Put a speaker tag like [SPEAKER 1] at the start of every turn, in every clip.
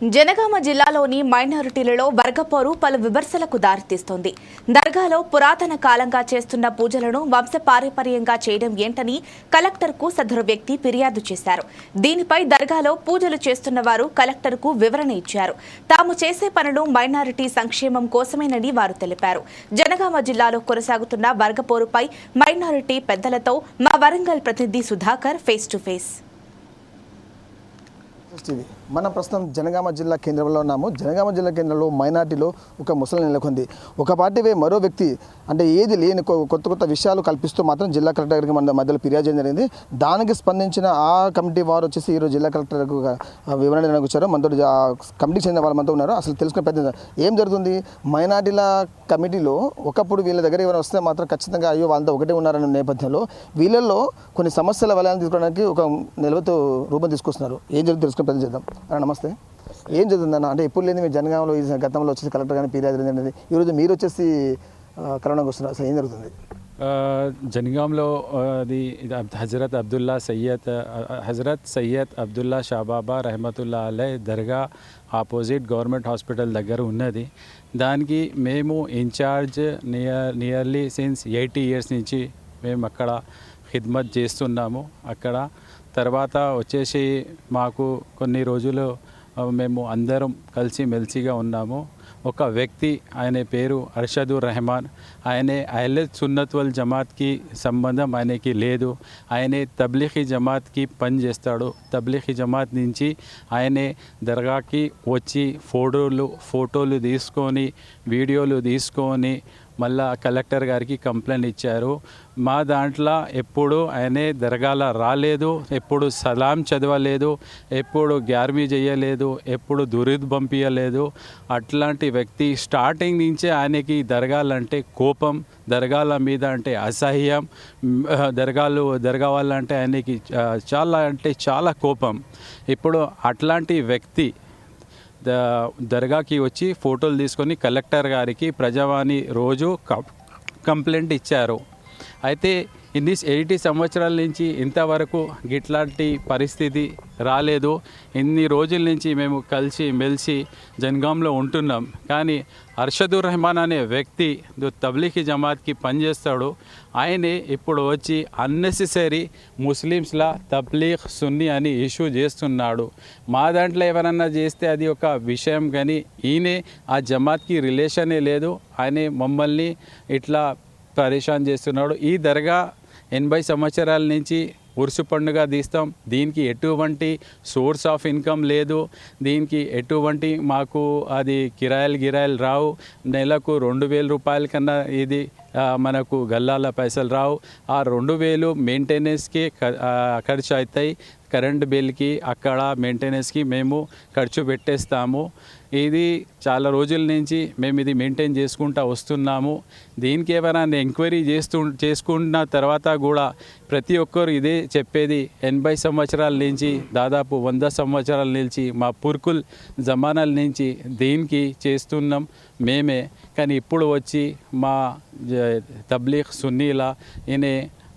[SPEAKER 1] జనగామ జిల్లాలోని మైనారిటీలలో వర్గపోరు పలు విమర్శలకు దారితీస్తోంది. దర్గాలో పురాతన కాలంగా చేస్తున్న పూజలను వంశపారంపర్యంగా చేయడం ఏంటని కలెక్టర్కు సదరు వ్యక్తి ఫిర్యాదు చేశారు. దీనిపై దర్గాలో పూజలు చేస్తున్న వారు కలెక్టర్కు వివరణ ఇచ్చారు. తాము చేసే పనులు మైనారిటీ సంక్షేమం కోసమేనని వారు తెలిపారు. జనగామ జిల్లాలో కొనసాగుతున్న వర్గపోరుపై మైనారిటీ పెద్దలతో మా వరంగల్ ప్రతినిధి సుధాకర్ ఫేస్ టు ఫేస్.
[SPEAKER 2] మన మనం ప్రస్తుతం జనగామ జిల్లా కేంద్రంలో ఉన్నాము. జనగామ జిల్లా కేంద్రంలో మైనార్టీలో ఒక ముసలి నెలకొంది. ఒక పార్టీవే మరో వ్యక్తి అంటే ఏది లేని కొత్త కొత్త విషయాలు కల్పిస్తూ మాత్రం జిల్లా కలెక్టర్కి మన మధ్యలో ఫిర్యాదు చేయడం జరిగింది. దానికి స్పందించిన ఆ కమిటీ వారు వచ్చేసి ఈరోజు జిల్లా కలెక్టర్కు వివరణ ఇవ్వడానికి వచ్చారు. మనతో కమిటీకి చెందిన వాళ్ళు మనతో ఉన్నారు. అసలు తెలుసుకునే పెద్ద ఏం జరుగుతుంది? మైనార్టీల కమిటీలో ఒకప్పుడు వీళ్ళ దగ్గర ఎవరైనా వస్తే మాత్రం ఖచ్చితంగా అయ్యో వాళ్ళతో ఒకటే ఉన్నారనే నేపథ్యంలో వీళ్ళల్లో కొన్ని సమస్యల వలయాలను తీసుకోవడానికి ఒక నిలవతో రూపం తీసుకొస్తున్నారు. ఏం జరుగుతుంది తెలుసుకునే పెద్ద చేద్దాం. అన్న నమస్తే. ఏం జరుగుతుందన్న అంటే ఎప్పుడు లేని మీరు జనగాంలో ఈ గతంలో వచ్చేసి కలెక్టర్ కానీ ఫిర్యాదు అనేది ఈరోజు మీరు వచ్చేసి కరోనాకి వస్తున్నారు. అసలు ఏం జరుగుతుంది?
[SPEAKER 3] జనగాంలో అది హజరత్ అబ్దుల్లా సయ్యద్ హజరత్ సయ్యద్ అబ్దుల్లా షాబాబా రహమతుల్లా అలై దర్గా ఆపోజిట్ గవర్నమెంట్ హాస్పిటల్ దగ్గర ఉన్నది. దానికి మేము incharge near nearly since eighty years నుంచి మేము అక్కడ ఖిద్మత్ చేస్తున్నాము. అక్కడ తర్వాత వచ్చేసి మాకు కొన్ని రోజులు మేము అందరం కలిసి మెలిసిగా ఉన్నాము. ఒక వ్యక్తి ఆయన పేరు అర్షదుర్ రెహమాన్. ఆయనే అహ్లే సున్నత్ వల్ జమాత్కి సంబంధం ఆయనకి లేదు. ఆయనే తబ్లిఖీ జమాత్కి పని చేస్తాడు. తబ్లీఖీ జమాత్ నుంచి ఆయనే దర్గాకి వచ్చి ఫోటోలు ఫోటోలు తీసుకొని వీడియోలు తీసుకొని మళ్ళా కలెక్టర్ గారికి కంప్లైంట్ ఇచ్చారు. మా దాంట్లో ఎప్పుడు ఆయనే దరగాల రాలేదు ఎప్పుడు సలాం చదవలేదు ఎప్పుడు గ్యార్మీ చేయలేదు ఎప్పుడు దురిద్ పంపించలేదు అట్లాంటి వ్యక్తి స్టార్టింగ్ నుంచే ఆయనకి దరగాలంటే కోపం దర్గాల మీద అంటే అసహ్యం దర్గాలు దర్గా వాళ్ళంటే ఆయనకి చాలా అంటే చాలా కోపం. ఇప్పుడు అట్లాంటి వ్యక్తి దర్గాకి వచ్చి ఫోటోలు తీసుకొని కలెక్టర్ గారికి ప్రజావాణి రోజు కం- కంప్లైంట్ ఇచ్చారు. అయితే ఇన్ని ఎయిటీ సంవత్సరాల నుంచి ఇంతవరకు ఇట్లాంటి పరిస్థితి రాలేదు. ఇన్ని రోజుల నుంచి మేము కలిసి మెలిసి జన్గాంలో ఉంటున్నాం. కానీ అర్షదుర్ రెహమాన్ అనే వ్యక్తి తబ్లీకి జమాత్కి పనిచేస్తాడు. ఆయనే ఇప్పుడు వచ్చి అన్నెసెసరీ ముస్లిమ్స్లా తబ్లీగ్ సున్నీ అని ఇష్యూ చేస్తున్నాడు. మా దాంట్లో ఎవరన్నా చేస్తే అది ఒక విషయం కానీ ఈయనే ఆ జమాత్కి రిలేషనే లేదు. ఆయనే మమ్మల్ని ఇట్లా పరేషాన్ చేస్తున్నాడు. ఈ దర్గా ఎనభై సంవత్సరాల నుంచి ఉరుసు పండుగ తీస్తాం. దీనికి ఎటువంటి సోర్స్ ఆఫ్ ఇన్కమ్ లేదు. దీనికి ఎటువంటి మాకు అది కిరాయిలు గిరాయిలు రావు. నెలకు రెండు వేల రూపాయల కన్నా ఇది మనకు గల్లాల పైసలు రావు. ఆ రెండు వేలు మెయింటెనెన్స్కి ఖర్చు అవుతాయి. కరెంట్ బిల్కి అక్కడ మెయింటెనెన్స్కి మేము ఖర్చు పెట్టేస్తాము. ఇది చాలా రోజుల నుంచి మేము ఇది మెయింటైన్ చేసుకుంటూ వస్తున్నాము. దీనికి ఎవరైనా ఎంక్వైరీ చేస్తూ చేసుకున్న తర్వాత కూడా ప్రతి ఒక్కరు ఇదే చెప్పేది. ఎనభై సంవత్సరాల నుంచి దాదాపు వంద సంవత్సరాల నుంచి మా పుర్కుల్ జమానాల నుంచి దీనికి చేస్తున్నాం మేమే. కానీ ఇప్పుడు వచ్చి మా తబ్లీగ్ సున్నీలా ఈయన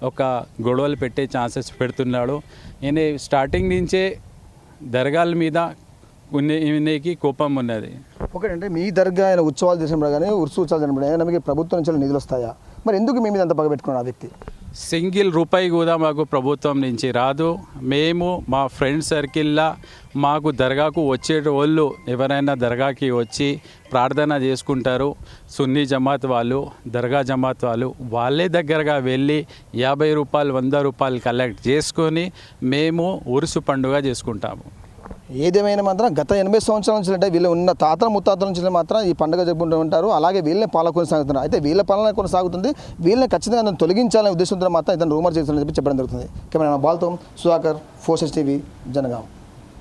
[SPEAKER 3] ఒక గొడవలు పెట్టే ఛాన్సెస్ పెడుతున్నాడు. ఈయన స్టార్టింగ్ నుంచే దర్గాల మీద ఈయనకి కోపం ఉన్నది.
[SPEAKER 2] ఒకటంటే మీ దర్గా ఆయన ఉత్సవాలు చేసినప్పుడు కానీ ఉరుసు ఉత్సవాలు చేసినప్పుడు అయినా మీకు ప్రభుత్వం నుంచి నిధులు వస్తాయా? మరి ఎందుకు మీ మీద అంత పగ పెట్టుకున్నాడు ఆ వ్యక్తి?
[SPEAKER 3] సింగిల్ రూపాయి కూడా మాకు ప్రభుత్వం నుంచి రాదు. మేము మా ఫ్రెండ్ సర్కిల్లా మాకు దర్గాకు వచ్చే వాళ్ళు ఎవరైనా దర్గాకి వచ్చి ప్రార్థన చేసుకుంటారు. సున్నీ జమాత్ వాళ్ళు దర్గా జమాత్ వాళ్ళు వాళ్ళే దగ్గరగా వెళ్ళి యాభై రూపాయలు వంద రూపాయలు కలెక్ట్ చేసుకొని మేము ఉరుసు పండుగ చేసుకుంటాము.
[SPEAKER 2] ఏదేమైనా మాత్రం గత ఎనభై సంవత్సరాల నుంచి అంటే వీళ్ళు ఉన్న తాతల ముత్తాతల నుంచి మాత్రం ఈ పండుగ జరుపుకుంటూ ఉంటారు. అలాగే వీళ్ళని పాలన కొనసాగుతున్నారు అయితే వీళ్ళ పాలన కొనసాగుతుంది. వీళ్ళని ఖచ్చితంగా అతను తొలగించాలనే ఉద్దేశంతో మాత్రం ఇతను రూమర్ చేస్తుందని చెప్పి చెప్పడం జరుగుతుంది. కెమెరా బాల్తో సుధాకర్ ఫోర్సెస్ టీవీ జనగాం.